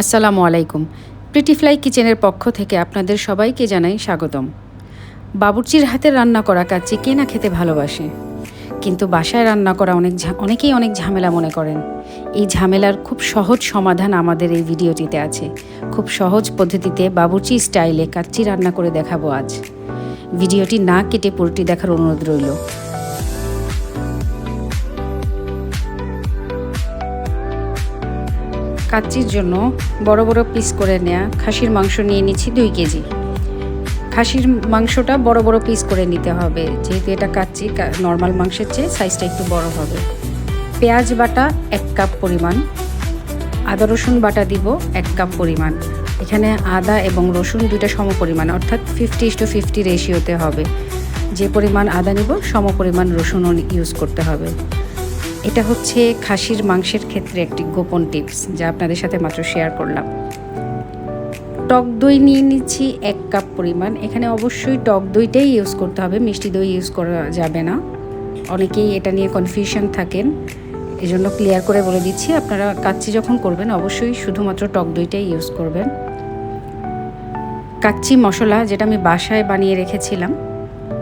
আসসালামু আলাইকুম। Pretty fly কিচেনের পক্ষ থেকে আপনাদের সবাইকে জানাই স্বাগতম। বাবুর্চির হাতে রান্না করা কাচ্চি কে না খেতে ভালোবাসে? কিন্তু বাসায় রান্না করা অনেক অনেকেই অনেক ঝামেলা মনে করেন। এই ঝামেলার খুব সহজ সমাধান আমাদের এই ভিডিওটিতে আছে। খুব সহজ পদ্ধতিতে বাবুর্চি স্টাইলে কাচ্চি রান্না করে দেখাবো আজ। ভিডিওটি না কেটে পুরোটি দেখার অনুরোধ রইল। কাচ্চির জন্য বড় বড় পিস করে নেওয়া খাসির মাংস নিয়ে নিচ্ছি দুই কেজি। খাসির মাংসটা বড় বড় পিস করে নিতে হবে। যেহেতু এটা কাচ্চি নর্মাল মাংসের চেয়ে সাইজটা একটু বড় হবে। পেঁয়াজ বাটা এক কাপ পরিমাণ। আদা, রসুন বাটা দিব এক কাপ পরিমাণ। এখানে আদা এবং রসুন দুইটা সম পরিমাণ, অর্থাৎ ফিফটি ইস টু ফিফটি রেশিওতে হবে। যে পরিমাণ আদা নিব, সম পরিমাণ রসুনও ইউজ করতে হবে। এটা হচ্ছে খাসির মাংসের ক্ষেত্রে একটি গোপন টিপস যা আপনাদের সাথে মাত্র শেয়ার করলাম। টক দই নিয়ে নিচ্ছি এক কাপ পরিমাণ। এখানে অবশ্যই টক দইটাই ইউজ করতে হবে, মিষ্টি দই ইউজ করা যাবে না। অনেকেই এটা নিয়ে কনফিউশন থাকেন এই জন্য ক্লিয়ার করে বলে দিচ্ছি, আপনারা কাচ্চি যখন করবেন, অবশ্যই শুধুমাত্র টক দইটাই ইউজ করবেন। কাচ্চি মশলা যেটা আমি বাসায় বানিয়ে রেখেছিলাম,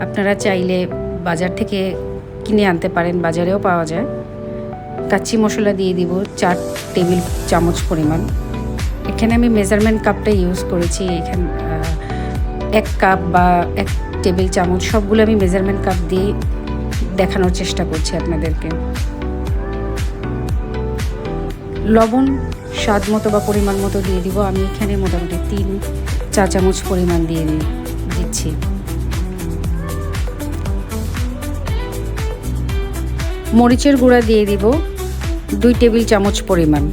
আপনারা চাইলে বাজার থেকে কিনে আনতে পারেন, বাজারেও পাওয়া যায়। কাচ্চি মশলা দিয়ে দিব চার টেবিল চামচ পরিমাণ। এখানে আমি মেজারমেন্ট কাপটা ইউজ করেছি, এখানে এক কাপ বা এক টেবিল চামচ, সবগুলো আমি মেজারমেন্ট কাপ দিয়ে দেখানোর চেষ্টা করছি আপনাদেরকে। লবণ স্বাদ মতো বা পরিমাণ মতো দিয়ে দিব, আমি এখানে মোটামুটি তিন চা চামচ পরিমাণ দিয়ে দিচ্ছি। মরিচের গুঁড়া দিয়ে দিব দুই টেবিল চামচ পরিমাণ।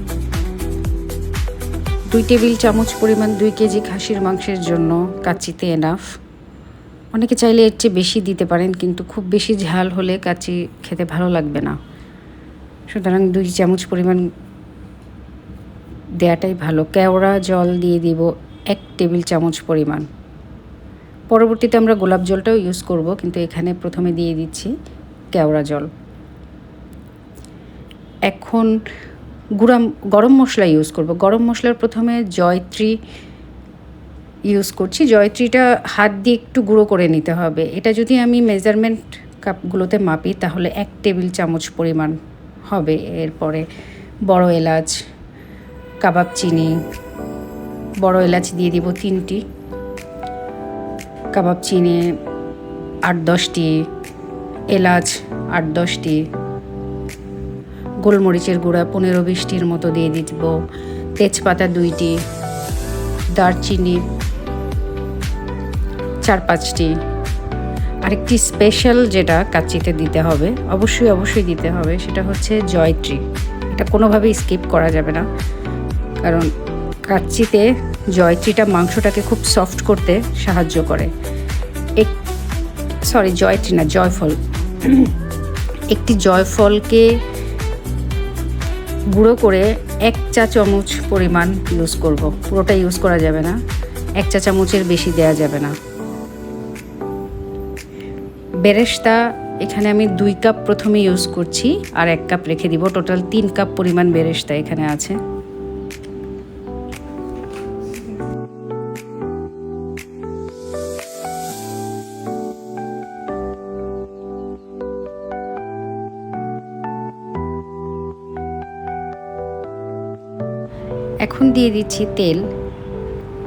দুই টেবিল চামচ পরিমাণ দুই কেজি খাসির মাংসের জন্য কাচ্চিতে এনাফ অনেকে চাইলে এর চেয়ে বেশি দিতে পারেন, কিন্তু খুব বেশি ঝাল হলে কাচ্চি খেতে ভালো লাগবে না। সুতরাং দুই চামচ পরিমাণ দেয়াটাই ভালো। কেওড়া, জল দিয়ে দিব এক টেবিল চামচ পরিমাণ। পরবর্তীতে আমরা গোলাপ জলটাও ইউজ করব, কিন্তু এখানে প্রথমে দিয়ে দিচ্ছি কেওড়া জল। এখন গুঁড়া গরম মশলা ইউজ করব। গরম মশলার প্রথমে জয়ত্রী ইউজ করছি। জয়ত্রীটা হাত দিয়ে একটু গুঁড়ো করে নিতে হবে। এটা যদি আমি মেজারমেন্ট কাপগুলোতে মাপি, তাহলে এক টেবিল চামচ পরিমাণ হবে। এরপরে বড় এলাচ, কাবাব চিনি, বড় এলাচ দিয়ে দিব তিনটি, কাবাব চিনি আট দশটি, এলাচ আট দশটি গোলমরিচের গুঁড়া পনেরো বিশটির মতো দিয়ে দিব। তেজপাতা দুইটি, দারচিনি চার পাঁচটি। আরেকটি স্পেশাল যেটা কাচ্চিতে দিতে হবে, অবশ্যই অবশ্যই দিতে হবে, সেটা হচ্ছে জয়ত্রী। এটা কোনোভাবেই স্কিপ করা যাবে না। কারণ কাচ্চিতে জয়ত্রীটা মাংসটাকে খুব সফট করতে সাহায্য করে। এক সরি জয়ত্রী না, জয়ফল। একটি জয়ফলকে গুঁড়ো করে এক চা চামচ পরিমাণ ইউজ করব। পুরোটা ইউজ করা যাবে না। এক চা চামচের বেশি দেয়া যাবে না। বেরেস্তা এখানে আমি দুই কাপ প্রথমে ইউজ করছি আর এক কাপ রেখে দিব। টোটাল তিন কাপ পরিমাণ বেরেস্তা এখানে আছে। এখন দিয়ে দিচ্ছি তেল।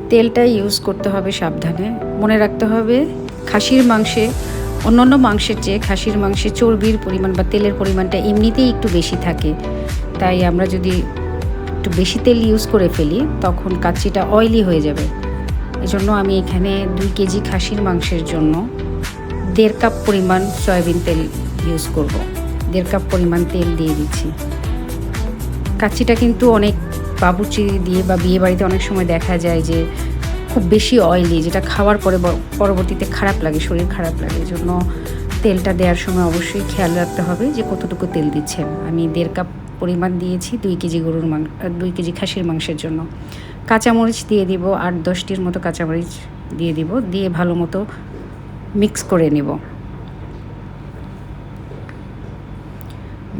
তেলটা ইউজ করতে হবে সাবধানে। মনে রাখতে হবে, খাসির মাংসে, অন্যান্য মাংসের চেয়ে খাসির মাংসে চর্বির পরিমাণ বা তেলের পরিমাণটা এমনিতেই একটু বেশি থাকে। তাই আমরা যদি একটু বেশি তেল ইউজ করে ফেলি, তখন কাচ্চিটা অয়েলি হয়ে যাবে। এজন্য আমি এখানে দুই কেজি খাসির মাংসের জন্য দেড় কাপ পরিমাণ সয়াবিন তেল ইউজ করব। দেড় কাপ পরিমাণ তেল দিয়ে দিচ্ছি। কাচ্চিটা কিন্তু অনেক বাবুচি দিয়ে বা বিয়ে বাড়িতে অনেক সময় দেখা যায় যে খুব বেশি অয়েলি যেটা খাওয়ার পরে পরবর্তীতে খারাপ লাগে, শরীর খারাপ লাগে। এই জন্য তেলটা দেওয়ার সময় অবশ্যই খেয়াল রাখতে হবে যে কতটুকু তেল দিচ্ছেন। আমি দেড় কাপ পরিমাণ দিয়েছি দুই কেজি গরুর মাংস দুই কেজি খাসির মাংসের জন্য। কাঁচামরিচ দিয়ে দিব, আট দশটির মতো কাঁচামরিচ দিয়ে দিব, দিয়ে ভালো মতো মিক্স করে নেব।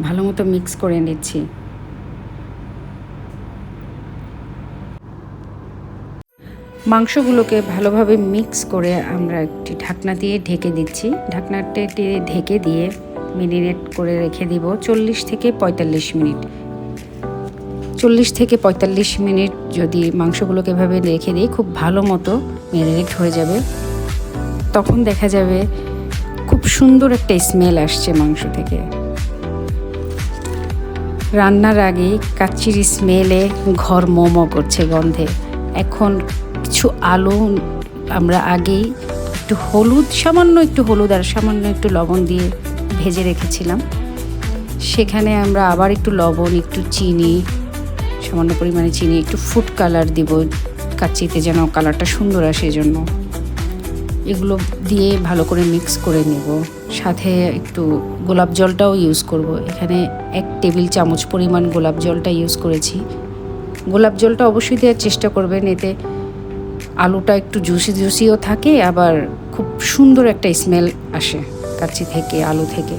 ভালো মতো মিক্স করে নিচ্ছি। মাংসগুলোকে ভালোভাবে মিক্স করে আমরা একটি ঢাকনা দিয়ে ঢেকে দিচ্ছি। ঢাকনাটা ঢেকে দিয়ে মেরিনেট করে রেখে দিব চল্লিশ থেকে পঁয়তাল্লিশ মিনিট। চল্লিশ থেকে পঁয়তাল্লিশ মিনিট যদি মাংসগুলোকে এভাবে রেখে দিই, খুব ভালো মতো মেরিনেট হয়ে যাবে। তখন দেখা যাবে খুব সুন্দর একটা স্মেল আসছে মাংস থেকে। রান্নার আগে কাচ্চির স্মেলে ঘর মোমো করছে গন্ধে। এখন কিছু আলু আমরা আগেই একটু হলুদ, সামান্য একটু হলুদ আর সামান্য একটু লবণ দিয়ে ভেজে রেখেছিলাম। সেখানে আমরা আবার একটু লবণ, একটু চিনি, সামান্য পরিমাণে চিনি, একটু ফুড কালার দিব কাচ্চিতে যেন কালারটা সুন্দর আসে জন্য এগুলো দিয়ে ভালো করে মিক্স করে নেব। সাথে একটু গোলাপ জলটাও ইউজ করব। এখানে এক টেবিল চামচ পরিমাণ গোলাপ জলটা ইউজ করেছি। গোলাপ জলটা অবশ্যই দেওয়ার চেষ্টা করবেন, এতে আলুটা একটু জুসি জুসিও থাকে, আবার খুব সুন্দর একটা স্মেল আসে কাচ্চি থেকে, আলু থেকে।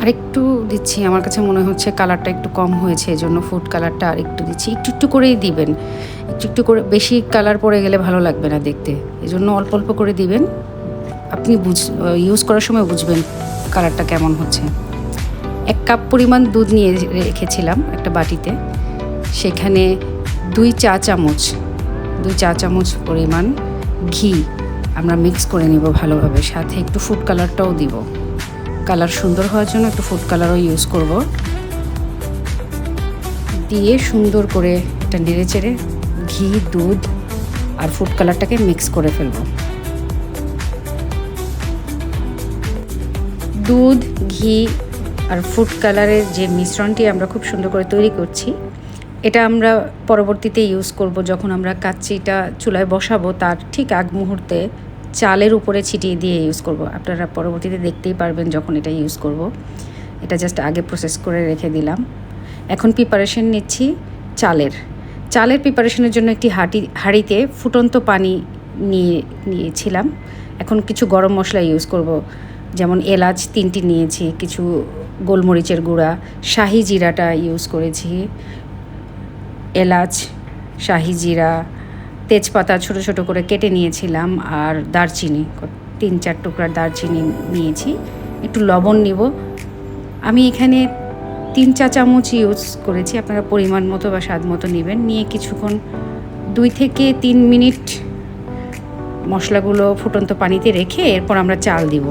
আর একটু দিচ্ছি, আমার কাছে মনে হচ্ছে কালারটা একটু কম হয়েছে, এজন্য ফুড কালারটা আর একটু দিচ্ছি। একটু একটু করেই দিবেন, একটু একটু করে, বেশি কালার পড়ে গেলে ভালো লাগবে না দেখতে। এজন্য অল্প অল্প করে দিবেন। আপনি বুঝ ইউজ করার সময় বুঝবেন কালারটা কেমন হচ্ছে। এক কাপ পরিমাণ দুধ নিয়ে রেখেছিলাম একটা বাটিতে। সেখানে দুই চা চামচ, দুই চা চামচ পরিমাণ ঘি আমরা মিক্স করে নিব ভালোভাবে। সাথে একটু ফুড কালারটাও দিব। কালার সুন্দর হওয়ার জন্য একটু ফুড কালারও ইউজ করব। দিয়ে সুন্দর করে এটা নেড়ে চেড়ে ঘি, দুধ আর ফুড কালারটাকে মিক্স করে ফেলব। দুধ, ঘি আর ফুড কালারের যে মিশ্রণটি আমরা খুব সুন্দর করে তৈরি করছি এটা আমরা পরবর্তীতে ইউজ করব যখন আমরা কাচ্চিটা চুলায় বসাবো, তার ঠিক আগ মুহূর্তে চালের উপরে ছিটিয়ে দিয়ে ইউজ করব। আপনারা পরবর্তীতে দেখতেই পারবেন যখন এটা ইউজ করব। এটা জাস্ট আগে প্রসেস করে রেখে দিলাম। এখন প্রিপারেশন নিচ্ছি চালের। চালের প্রিপারেশনের জন্য একটি হাঁটি, হাঁড়িতে ফুটন্ত পানি নিয়ে, নিয়েছিলাম। এখন কিছু গরম মশলা ইউজ করব। যেমন এলাচ তিনটি নিয়েছি, কিছু গোলমরিচের গুঁড়া, শাহি জিরাটা ইউজ করেছি এলাচ, শাহি জিরা, তেজপাতা ছোট ছোট করে কেটে নিয়েছিলাম আর দারচিনি, তিন চার টুকরা দারচিনি নিয়েছি। একটু লবণ নিব। আমি এখানে তিন চা চামচ ইউজ করেছি, আপনারা পরিমাণ মতো বা স্বাদ মতো নেবেন। নিয়ে কিছুক্ষণ দুই থেকে তিন মিনিট মশলাগুলো ফুটন্ত পানিতে রেখে এরপর আমরা চাল দিব।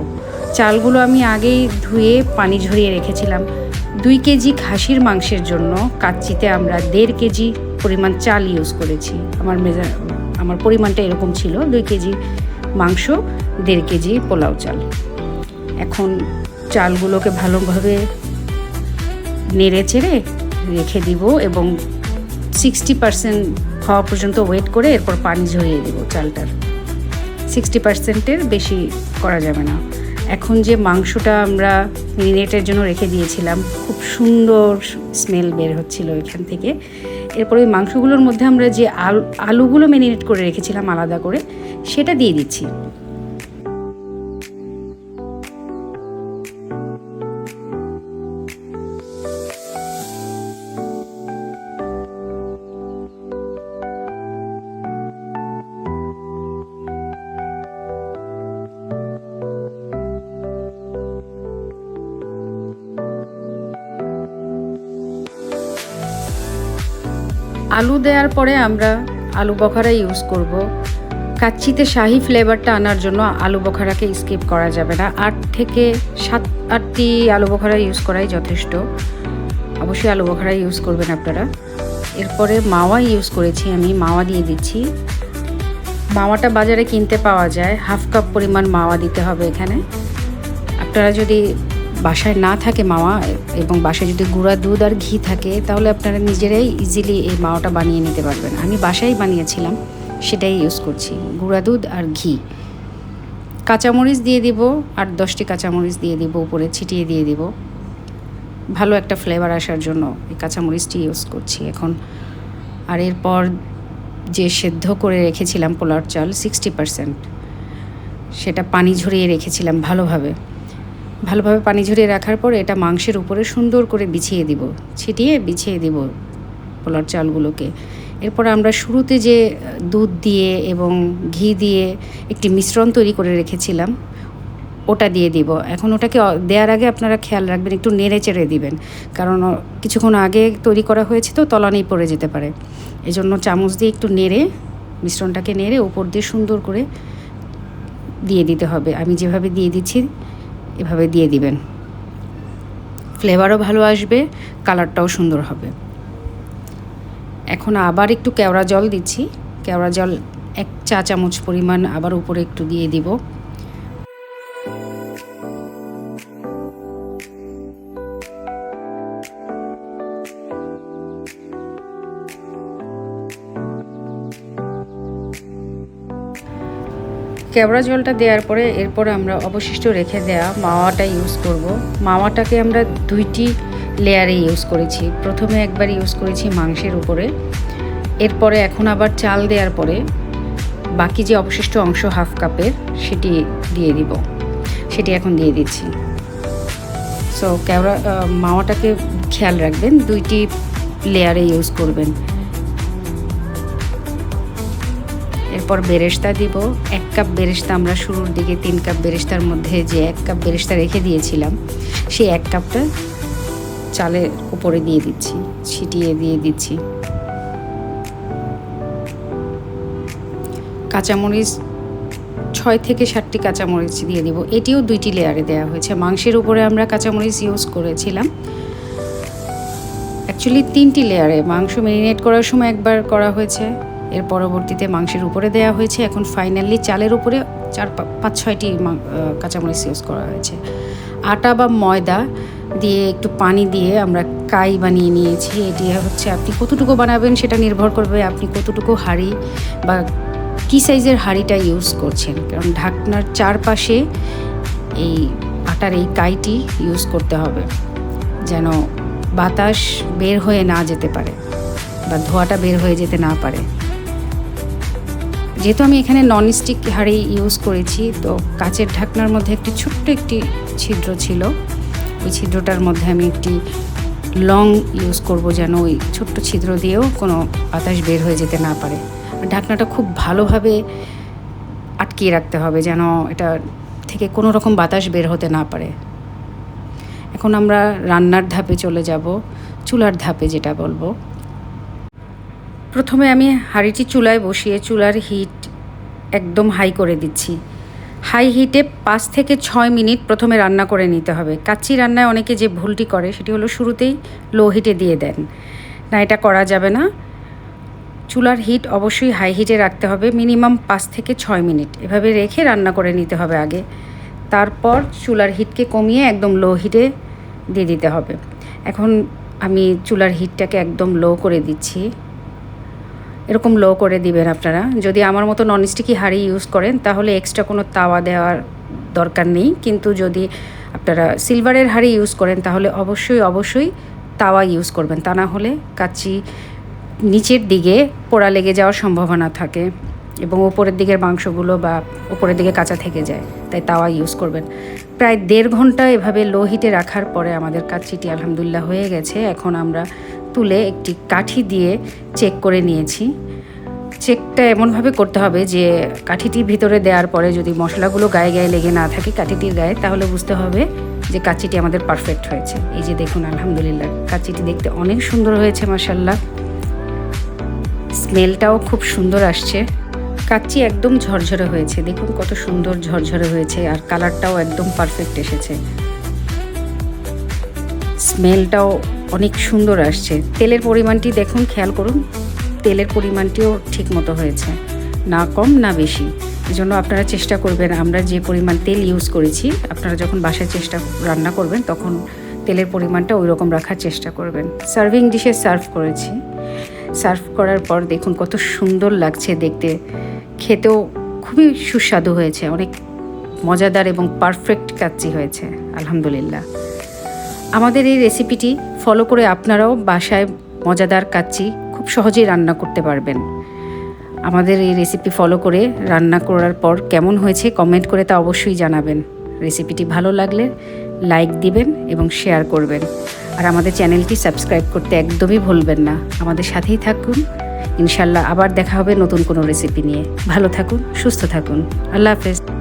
চালগুলো আমি আগেই ধুয়ে পানি ঝরিয়ে রেখেছিলাম। দুই কেজি খাসির মাংসের জন্য কাচ্চিতে আমরা দেড় কেজি পরিমাণ চাল ইউজ করেছি। আমার মেজা, আমার পরিমাণটা এরকম ছিল, দুই কেজি মাংস, দেড় কেজি পোলাও চাল। এখন চালগুলোকে ভালোভাবে নেড়ে চেড়ে রেখে দিব এবং সিক্সটি পার্সেন্ট হওয়া পর্যন্ত ওয়েট করে এরপর পানি ঝরিয়ে দিব চালটার। সিক্সটি পার্সেন্টের বেশি করা যাবে না। এখন যে মাংসটা আমরা মিনিটের জন্য রেখে দিয়েছিলাম, খুব সুন্দর স্মেল বের হচ্ছিল এখান থেকে। এরপর ওই মাংসগুলোর মধ্যে আমরা যে আলু, আলুগুলো মেরিনেট করে রেখেছিলাম আলাদা করে, সেটা দিয়ে দিচ্ছি। আলু দেওয়ার পরে আমরা আলু বখারা ইউজ করব। কাচ্চিতে শাহি ফ্লেভারটা আনার জন্য আলু বখারাকে স্কিপ করা যাবে না। আট থেকে সাত, আটটি আলু বখারা ইউজ করাই যথেষ্ট। অবশ্যই আলু বখারা ইউজ করবেন আপনারা। এরপরে মাওয়া ইউজ করেছি আমি, মাওয়া দিয়ে দিচ্ছি। মাওয়াটা বাজারে কিনতে পাওয়া যায়। হাফ কাপ পরিমাণ মাওয়া দিতে হবে এখানে। আপনারা যদি বাসায় না থাকে মাওয়া, এবং বাসায় যদি গুঁড়া দুধ আর ঘি থাকে, তাহলে আপনারা নিজেরাই ইজিলি এই মাওয়াটা বানিয়ে নিতে পারবেন। আমি বাসায় বানিয়েছিলাম, সেটাই ইউজ করছি। গুঁড়া দুধ আর ঘি। কাঁচামরিচ দিয়ে দিব আর দশটি কাঁচামরিচ দিয়ে দিব, উপরে ছিটিয়ে দিয়ে দিব। ভালো একটা ফ্লেভার আসার জন্য এই কাঁচামরিচটি ইউজ করছি এখন। আর এরপর যে সেদ্ধ করে রেখেছিলাম পোলার চাল সিক্সটি পারসেন্ট সেটা পানি ঝরিয়ে রেখেছিলাম ভালোভাবে। ভালোভাবে পানি ঝরিয়ে রাখার পর এটা মাংসের উপরে সুন্দর করে বিছিয়ে দিব, ছিটিয়ে বিছিয়ে দিব পোলার চালগুলোকে। এরপর আমরা শুরুতে যে দুধ দিয়ে এবং ঘি দিয়ে একটি মিশ্রণ তৈরি করে রেখেছিলাম, ওটা দিয়ে দিব। এখন ওটাকে দেওয়ার আগে আপনারা খেয়াল রাখবেন, একটু নেড়ে চেড়ে দিবেন। কারণ কিছুক্ষণ আগে তৈরি করা হয়েছে তো তলানেই পড়ে যেতে পারে। এই জন্য চামচ দিয়ে একটু নেড়ে, মিশ্রণটাকে নেড়ে ওপর দিয়ে সুন্দর করে দিয়ে দিতে হবে। আমি যেভাবে দিয়ে দিচ্ছি এভাবে দিয়ে দিবেন। ফ্লেভারও ভালো আসবে, কালারটাও সুন্দর হবে। এখন আবার একটু কেওড়া জল দিচ্ছি। কেওড়া জল এক চা চামচ পরিমাণ আবার উপরে একটু দিয়ে দিব। কেওড়া জলটা দেওয়ার পরে এরপরে আমরা অবশিষ্ট রেখে দেওয়া মাওয়াটা ইউজ করব। মাওয়াটাকে আমরা দুইটি লেয়ারে ইউজ করেছি। প্রথমে একবার ইউজ করেছি মাংসের উপরে। এরপরে এখন আবার চাল দেওয়ার পরে বাকি যে অবশিষ্ট অংশ হাফ কাপের সেটি দিয়ে দিব। সেটি এখন দিয়ে দিচ্ছি। সো কেওড়া মাওয়াটাকে খেয়াল রাখবেন, দুইটি লেয়ারে ইউজ করবেন। এরপর বেরেস্তা দিব। এক কাপ বেরেস্তা আমরা শুরুর দিকে তিন কাপ বেরেস্তার মধ্যে যে এক কাপ বেরেস্তা রেখে দিয়েছিলাম, সেই এক কাপটা চালের উপরে দিয়ে দিচ্ছি, ছিটিয়ে দিয়ে দিচ্ছি। কাঁচামরিচ, ছয় থেকে সাতটি কাঁচামরিচ দিয়ে দিব। এটিও দুইটি লেয়ারে দেওয়া হয়েছে। মাংসের উপরে আমরা কাঁচামরিচ ইউজ করেছিলাম। অ্যাকচুয়ালি তিনটি লেয়ারে মাংস মেরিনেট করার সময় একবার করা হয়েছে। এর পরবর্তীতে মাংসের উপরে দেওয়া হয়েছে। এখন ফাইনালি চালের উপরে চার পাঁচ, ছয়টি কাঁচামরিচ ইউজ করা হয়েছে। আটা বা ময়দা দিয়ে একটু পানি দিয়ে আমরা কাই বানিয়ে নিয়েছি। এটি হচ্ছে আপনি কতটুকু বানাবেন সেটা নির্ভর করবে আপনি কতটুকু হাঁড়ি বা কী সাইজের হাঁড়িটা ইউজ করছেন। কারণ ঢাকনার চারপাশে এই আটার এই কাইটি ইউজ করতে হবে। যেন বাতাস বের হয়ে না যেতে পারে বা ধোঁয়াটা বের হয়ে যেতে না পারে। যেহেতু আমি এখানে ননস্টিক হাঁড়ি ইউজ করেছি, তো কাচের ঢাকনার মধ্যে একটি ছোট্ট একটি ছিদ্র ছিল। ওই ছিদ্রটার মধ্যে আমি একটি লং ইউজ করব যেন ওই ছোট্ট ছিদ্র দিয়েও কোনো বাতাস বের হয়ে যেতে না পারে। আর ঢাকনাটা খুব ভালোভাবে আটকিয়ে রাখতে হবে যেন এটা থেকে কোনো রকম বাতাস বের হতে না পারে। এখন আমরা রান্নার ধাপে চলে যাব, চুলার ধাপে যেটা বলব। প্রথমে আমি হাঁড়িটি চুলায় বসিয়ে চুলার হিট একদম হাই করে দিচ্ছি। হাই হিটে পাঁচ থেকে ছয় মিনিট প্রথমে রান্না করে নিতে হবে। কাচ্চি রান্নায় অনেকে যে ভুলটি করে সেটি হলো শুরুতেই লো হিটে দিয়ে দেন। না, এটা করা যাবে না। চুলার হিট অবশ্যই হাই হিটে রাখতে হবে মিনিমাম পাঁচ থেকে ছয় মিনিট। এভাবে রেখে রান্না করে নিতে হবে আগে। তারপর চুলার হিটকে কমিয়ে একদম লো হিটে দিয়ে দিতে হবে। এখন আমি চুলার হিটটাকে একদম লো করে দিচ্ছি। এরকম লো করে দিবেন আপনারা। যদি আমার মতো ননস্টিকি হাঁড়ি ইউজ করেন, তাহলে এক্সট্রা কোনো তাওয়া দেওয়ার দরকার নেই। কিন্তু যদি আপনারা সিলভারের হাঁড়ি ইউজ করেন, তাহলে অবশ্যই অবশ্যই তাওয়া ইউজ করবেন। তা না হলে কাচ্চি নিচের দিকে পোড়া লেগে যাওয়ার সম্ভাবনা থাকে এবং ওপরের দিকের মাংসগুলো বা ওপরের দিকে কাঁচা থেকে যায়, তাই তাওয়া ইউজ করবেন। প্রায় দেড় ঘণ্টা এভাবে লো হিটে রাখার পরে আমাদের কাচ্চিটি আলহামদুলিল্লাহ হয়ে গেছে। এখন আমরা তুলে একটি কাঠি দিয়ে চেক করে নিয়েছি। চেকটা এমনভাবে করতে হবে যে কাঠিটি ভিতরে দেওয়ার পরে যদি মশলাগুলো গায়ে গায়ে লেগে না থাকে কাঠিটির গায়ে, তাহলে বুঝতে হবে যে কাচিটি আমাদের পারফেক্ট হয়েছে। এই যে দেখুন, আলহামদুলিল্লাহ কাচ্চিটি দেখতে অনেক সুন্দর হয়েছে মাসাল্লাহ স্মেলটাও খুব সুন্দর আসছে। কাচ্চি একদম ঝরঝরে হয়েছে। দেখুন, কত সুন্দর ঝরঝরে হয়েছে আর কালারটাও একদম পারফেক্ট এসেছে। স্মেলটাও অনেক সুন্দর আসছে। তেলের পরিমাণটি দেখুন, খেয়াল করুন, তেলের পরিমাণটিও ঠিক মতো হয়েছে। না কম, না বেশি। এই জন্য আপনারা চেষ্টা করবেন, আমরা যে পরিমাণ তেল ইউজ করেছি, আপনারা যখন বাসায় চেষ্টা রান্না করবেন, তখন তেলের পরিমাণটা ওই রকম রাখার চেষ্টা করবেন। সার্ভিং ডিশে সার্ভ করেছি। সার্ভ করার পর দেখুন, কত সুন্দর লাগছে দেখতে। খেতেও খুবই সুস্বাদু হয়েছে, অনেক মজাদার এবং পারফেক্ট কাচ্চি হয়েছে, আলহামদুলিল্লাহ। আমাদের এই রেসিপিটি ফলো করে আপনারাও বাসায় মজাদার কাচ্চি খুব সহজেই রান্না করতে পারবেন। আমাদের এই রেসিপি ফলো করে রান্না করার পর কেমন হয়েছে কমেন্ট করে তা অবশ্যই জানাবেন। রেসিপিটি ভালো লাগলে লাইক দিবেন এবং শেয়ার করবেন। আর আমাদের চ্যানেলটি সাবস্ক্রাইব করতে একদমই ভুলবেন না। আমাদের সাথেই থাকুন। ইনশাল্লাহ আবার দেখা হবে নতুন কোনো রেসিপি নিয়ে। ভালো থাকুন, সুস্থ থাকুন। আল্লাহ হাফেজ।